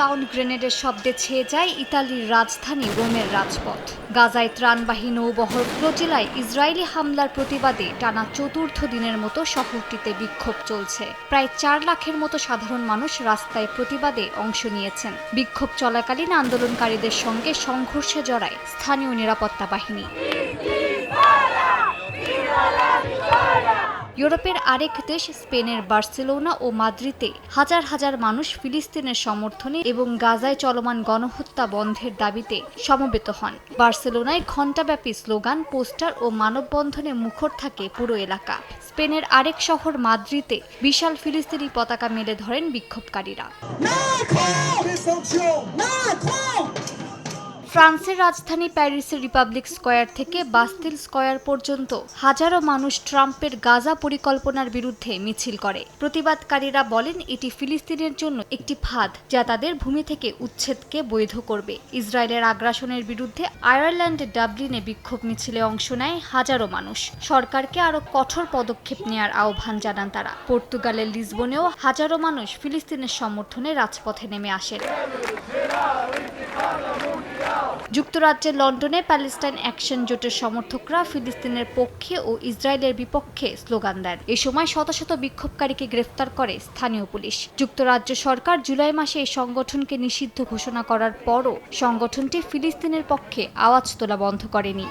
Sound গ্রেনেডের শব্দে ছেয়ে যায় ইতালির রাজধানী রোমের রাজপথ। গাজায় ত্রাণবাহী নৌবহর ফ্লোটিলায় ইসরায়েলি হামলার প্রতিবাদে টানা চতুর্থ দিনের মতো শহরটিতে বিক্ষোভ চলছে। প্রায় চার লাখের মতো সাধারণ মানুষ রাস্তায় প্রতিবাদে অংশ নিয়েছেন। বিক্ষোভ চলাকালীন আন্দোলনকারীদের সঙ্গে সংঘর্ষে জড়ায় স্থানীয় নিরাপত্তা বাহিনী। ইউরোপের আরেক দেশ স্পেনের বার্সেলোনা ও মাদ্রিদে হাজার হাজার মানুষ ফিলিস্তিনের সমর্থনে এবং গাজায় চলমান গণহত্যা বন্ধের দাবিতে সমবেত হন। বার্সেলোনায় ঘণ্টাব্যাপী স্লোগান পোস্টার ও মানববন্ধনে মুখর থাকে পুরো এলাকা। স্পেনের আরেক শহর মাদ্রিদে বিশাল ফিলিস্তিনি পতাকা মেলে ধরেন বিক্ষোভকারীরা। ফ্রান্সের রাজধানী প্যারিসের রিপাবলিক স্কয়ার থেকে বাস্তিল স্কয়ার পর্যন্ত হাজারো মানুষ ট্রাম্পের গাজা পরিকল্পনার বিরুদ্ধে মিছিল করে। প্রতিবাদকারীরা বলেন, এটি ফিলিস্তিনের জন্য একটি ফাঁদ যা তাদের ভূমি থেকে উচ্ছেদকে বৈধ করবে। ইসরায়েলের আগ্রাসনের বিরুদ্ধে আয়ারল্যান্ডের ডাবলিনে বিক্ষোভ মিছিলে অংশ নেয় হাজারো মানুষ। সরকারকে আরও কঠোর পদক্ষেপ নেওয়ার আহ্বান জানান তারা। পর্তুগালের লিসবনেও হাজারো মানুষ ফিলিস্তিনের সমর্থনে রাজপথে নেমে আসেন। যুক্তরাজ্যের লন্ডনে প্যালেস্টাইন অ্যাকশন জোটের সমর্থকরা ফিলিস্তিনের পক্ষে ও ইসরায়েলের বিপক্ষে স্লোগান দেন। এ সময় শত শত বিক্ষোভকারীকে গ্রেফতার করে স্থানীয় পুলিশ। যুক্তরাজ্য সরকার জুলাই মাসে এই সংগঠনকে নিষিদ্ধ ঘোষণা করার পরও সংগঠনটি ফিলিস্তিনের পক্ষে আওয়াজ তোলা বন্ধ করেনি।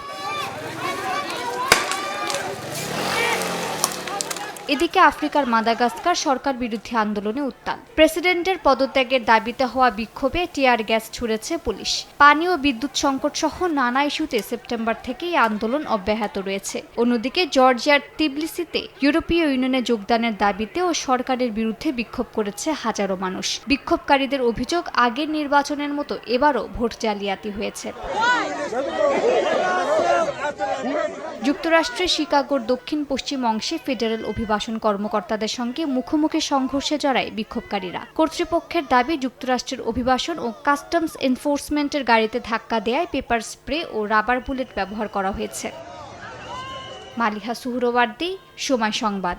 এদিকে আফ্রিকার মাদাগাস্কার সরকার বিরোধী আন্দোলনে উত্তাল। প্রেসিডেন্টের পদত্যাগের দাবিতে হওয়া বিক্ষোভে টিয়ার গ্যাস ছুড়েছে পুলিশ। পানি ও বিদ্যুৎ সংকট সহ নানা ইস্যুতে সেপ্টেম্বর থেকে এই আন্দোলন অব্যাহত রয়েছে। অন্যদিকে জর্জিয়ার তিবলিসিতে ইউরোপীয় ইউনিয়নে যোগদানের দাবিতে ও সরকারের বিরুদ্ধে বিক্ষোভ করেছে হাজারো মানুষ। বিক্ষোভকারীদের অভিযোগ, আগের নির্বাচনের মতো এবারও ভোট জালিয়াতি হয়েছে। যুক্তরাষ্ট্রের শিকাগোর দক্ষিণ পশ্চিম অংশে ফেডারেল অভিবাসন কর্মকর্তাদের সঙ্গে মুখোমুখি সংঘর্ষে জড়ায় বিক্ষোভকারীরা। কর্তৃপক্ষের দাবি, যুক্তরাষ্ট্রের অভিবাসন ও কাস্টমস এনফোর্সমেন্টের গাড়িতে ধাক্কা দেয়ায় পেপার স্প্রে ও রাবার বুলেট ব্যবহার করা হয়েছে। মালিহা সুহরওয়ার্দী, সময় সংবাদ।